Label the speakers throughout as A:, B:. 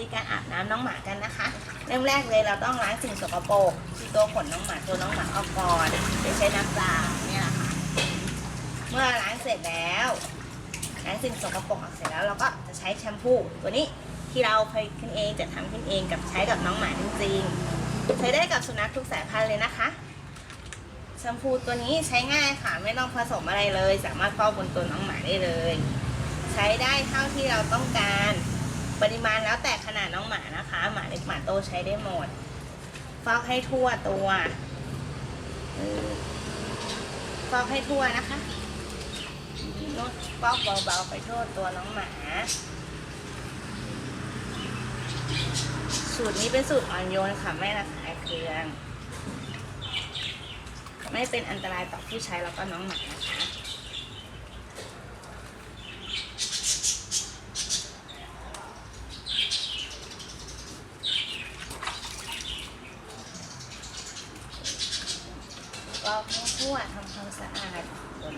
A: ธีการอาบน้ำน้องหมากันนะคะ เริ่มแรกเลยเราต้องล้างสิ่งสกปรกที่ตัวขนน้องหมาตัวน้องหมาออกก่อนโดยใช้น้ำเปล่าเนี่ยค่ะเมื่อล้างเสร็จแล้วล้างสิ่งสกปรกออกเสร็จแล้วเราก็จะใช้แชมพูตัวนี้ที่เราเคยขึ้นเองจะทำขึ้นเองกับใช้กับน้องหมาจริงๆ ใช้ได้กับสุนัขทุกสายพันธุ์เลยนะคะแชมพูตัวนี้ใช้ง่ายค่ะไม่ต้องผสมอะไรเลย สามารถฟอกบนตัวน้องหมาได้เลย ใช้ได้เท่าที่เราต้องการ ปริมาณแล้วแต่ขนาดน้องหมานะคะ หมาเล็กหมาโตใช้ได้หมด ฟอกให้ทั่วตัวเออฟอกให้ทั่วนะคะนวดฟอกเบาๆไปทั่วตัวน้องหมา สูตรนี้เป็นสูตรอ่อนโยนค่ะไม่ระคายเคือง ไม่เป็นอันตรายต่อผู้ใช้แล้วก็น้องหมานะคะ กรอกให้ทั่วทำความสะอาดขน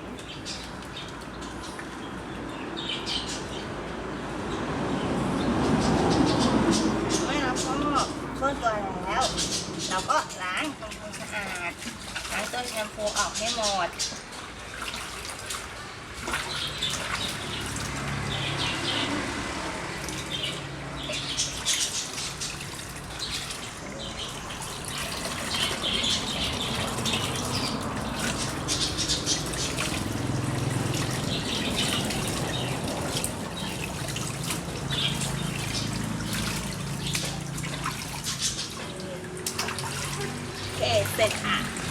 A: เมื่อเราฟอกทั่วตัวแล้ว เราก็ล้างทำความสะอาดล้างตัวแชมพูออกให้หมด เสร็จค่ะ